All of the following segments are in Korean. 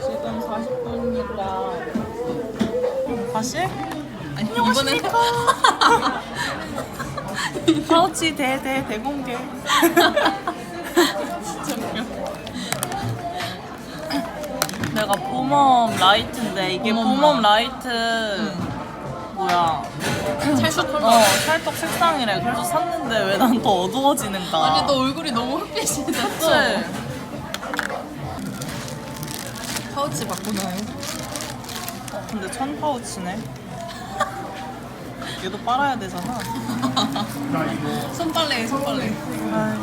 지금 40분이라 다시? 아니 이번에 파우치 대대 대공개. 내가 봄웜 라이트인데 이게 봄웜 봄웜 라이트. 뭐야? 찰떡 컬러. 어 찰떡 색상이래. 그래서 샀는데 왜 난 더 어두워지는가? 아니 너 얼굴이 너무 흑빛이 됐어 파우치 바꾸나요? 어, 근데 천 파우치네. 얘도 빨아야 되잖아. 손빨래 손빨래. 아이.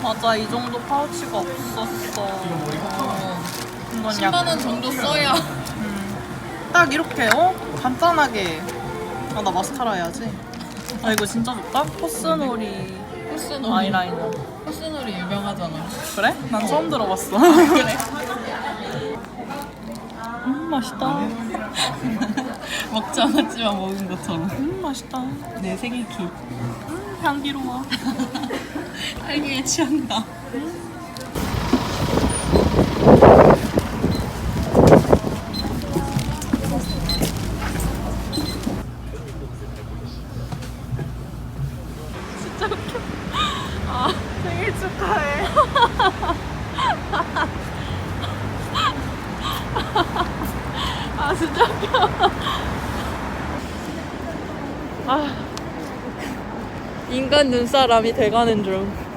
맞아 이 정도 파우치가 없었어. 어, 이건 10만 약원 정도 써야. 딱 이렇게 어? 간단하게. 아 나 마스카라 해야지. 아 이거 진짜 좋다? 코스놀이 코스놀이 아이라이너. 코스놀이 유명하잖아. 그래? 난 처음 들어봤어. 그래? 음 맛있다. 먹지 않았지만 먹은 것처럼. 음 맛있다. 내 생일 키음 향기로워. 딸기에 취한다 아 생일 축하해. 아 진짜 웃겨. 아 인간 눈사람이 돼가는 중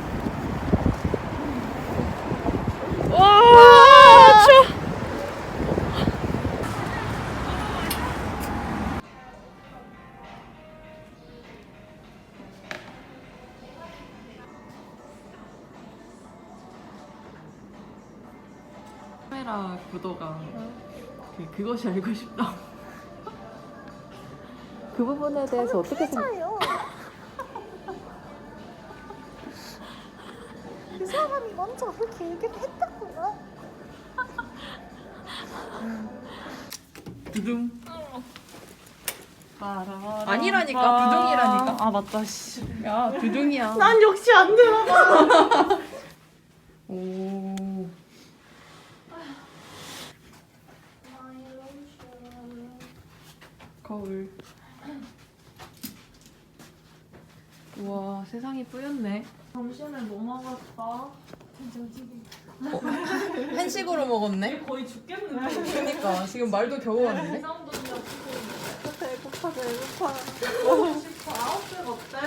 카메라 구도가 그, 그것이 알고 싶다 그 부분에 대해서 어떻게 생각? 그 사람이 먼저 그렇게 얘기를 했다구나. 두둥 아니라니까 부둥이라니까. 아 맞다 씨. 야 두둥이야 난 역시 안 들어가 오 거울 우와 세상이 뿌였네 점심에 뭐 먹었어? 한식으로 먹었네 거의 죽겠는데 그니까 지금 말도 겨우 왔는데 배고파 배고파. 아홉 살 어때?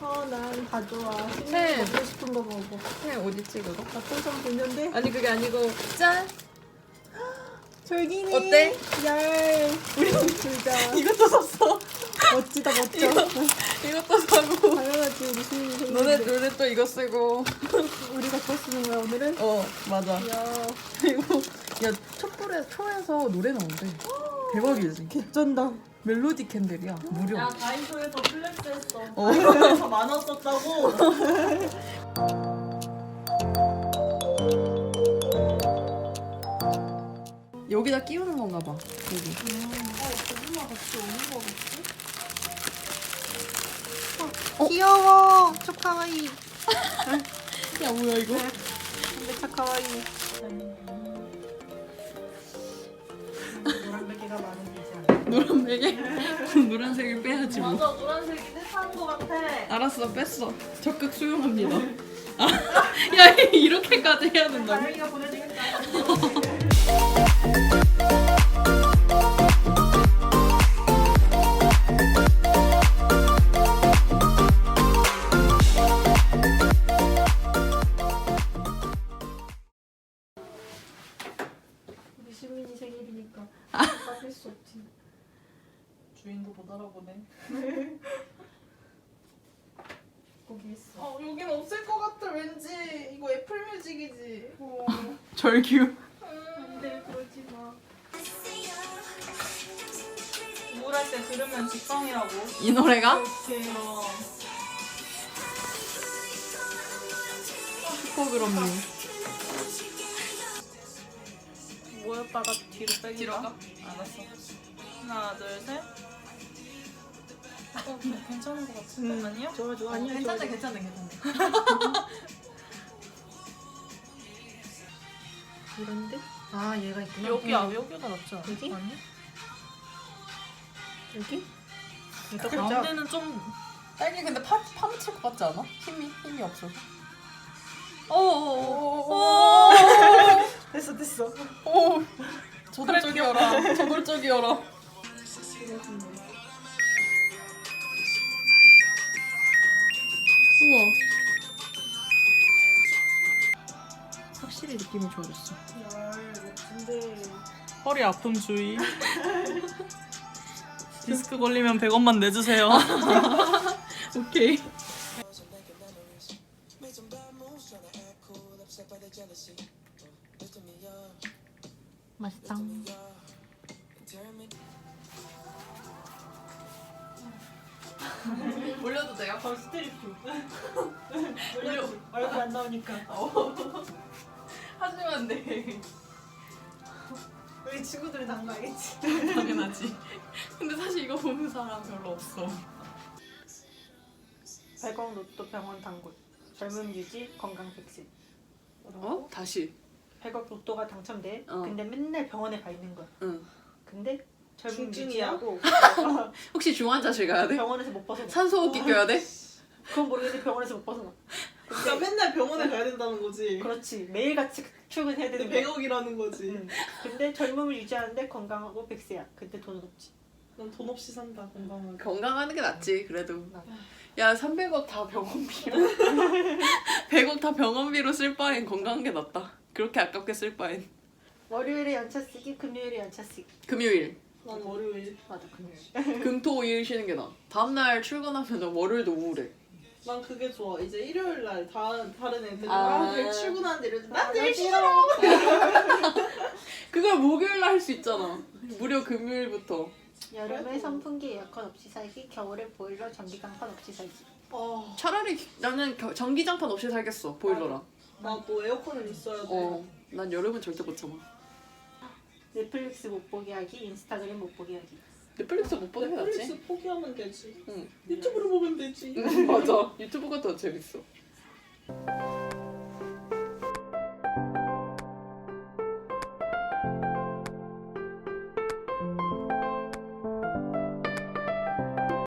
어난다 좋아. 네. 먹고 싶은 거 먹어. 해 어딨지 그거 나쁜점 보는데 아니 그게 아니고 짠 졸기니. 어때? 열. 우리 둘다 이것도 샀어 멋지다 멋져. 이것도 사고 당연하지 우리 수민이 생일. 너네 너네 또 이거 쓰고 우리가 또 쓰는 거야 오늘은. 어 맞아 야 그리고 야 촛불에 초에서 노래 나온대 대박이지 개쩐다. 멜로디 캔들이야 무료 야 다이소에서 플렉스했어 어. 다이소에서 만원 썼다고 여기다 끼우는 건가 봐. 여기. 귀여워. 초카와이. 야 뭐야 이거? 근데 초카와이. 노란 베개 노란색을 빼야지 뭐. 맞아 노란색이 세수한 거 같아. 알았어 뺐어. 적극 수용합니다. 아, 야 이렇게까지 해야 된다고? 다행이가 보내주겠다 있어. 어 여긴 없을 것 같아. 왠지 이거 애플 뮤직이지. 절규. 안돼 그러지 마. 우울할 때 들으면 직방이라고. 이 노래가? 그럼 슈퍼그럼님. 모였다가 뒤로 빼기가? 뒤로 가? 알았어. 하나 둘 셋 어, 근데 괜찮은 것 같은데 아니요? 좋아 좋아. 아니야 괜찮네 좋아. 괜찮네 괜찮네 이런데? 아 얘가 있구나. 여기 아 여기가 낫지 않아? 여기? 아니? 여기? 일단 살짝. 가운데는 좀 딸기 근데 파 파묻힐 것 같지 않아? 힘이 힘이 없어. 오오오 됐어 됐어. 오 저돌적이어라 저돌적이어라. 우와. 확실히 느낌이 좋아졌어. 근데 허리 아픔 주의. 디스크 걸리면 100원만 내주세요. 오케이. 맛있다. 올려도 돼요? 저 스트리프. 올려 얼굴 안 나오니까. 하시면 안 돼. 우리 친구들은 당거 알겠지? 당연하지. 근데 사실 이거 보는 사람 별로 없어. 발광 로또 병원 단골. 젊음 유지 건강 백신. 어? 다시. 발광 로또가 당첨돼. 어. 근데 맨날 병원에 가 있는 거야. 응. 근데 젊음 중증이야? 유지하고 혹시 중환자실 가야 돼? 병원에서 못 벗어나. 산소 호흡기 껴야 돼? 그건 모르겠는데 병원에서 못 벗어나. 그러니까 맨날 병원에 가야 된다는 거지. 그렇지. 매일같이 출근해야 되는 거야. 100억이라는 거지. 응. 근데 젊음을 유지하는데 건강하고 백세야. 근데 돈은 없지. 난 돈 없이 산다 건강하게. 건강하는 게 낫지 그래도. 야 300억 다 병원비로 100억 다 병원비로 쓸 바엔 건강한 게 낫다. 그렇게 아깝게 쓸 바엔 월요일에 연차 쓰기, 금요일에 연차 쓰기. 금요일, 난 월요일. 맞아, 금요일. 금토일 쉬는 게 나. 다음 날 출근하면 월요일도 우울해. 난 그게 좋아. 이제 일요일 날 다, 다른 애들이 아. 아, 내일 출근하는데 이러지. 난 내일. 싫어. 그걸 목요일 날 할 수 있잖아. 무려 금요일부터. 여름에 선풍기 에어컨 없이 살기, 겨울에 보일러 전기장판 없이 살기. 어, 차라리 나는 겨- 전기장판 없이 살겠어 보일러랑. 나도 에어컨은 있어야 돼. 어, 난 여름은 절대 못 참아. 넷플릭스 못 보게 하기, 인스타그램 못 보게 하기. 넷플릭스 못 보는 게 낫지? 넷플릭스 포기하면 되지. 응. 유튜브로 보면 되지. 맞아. 유튜브가 더 재밌어.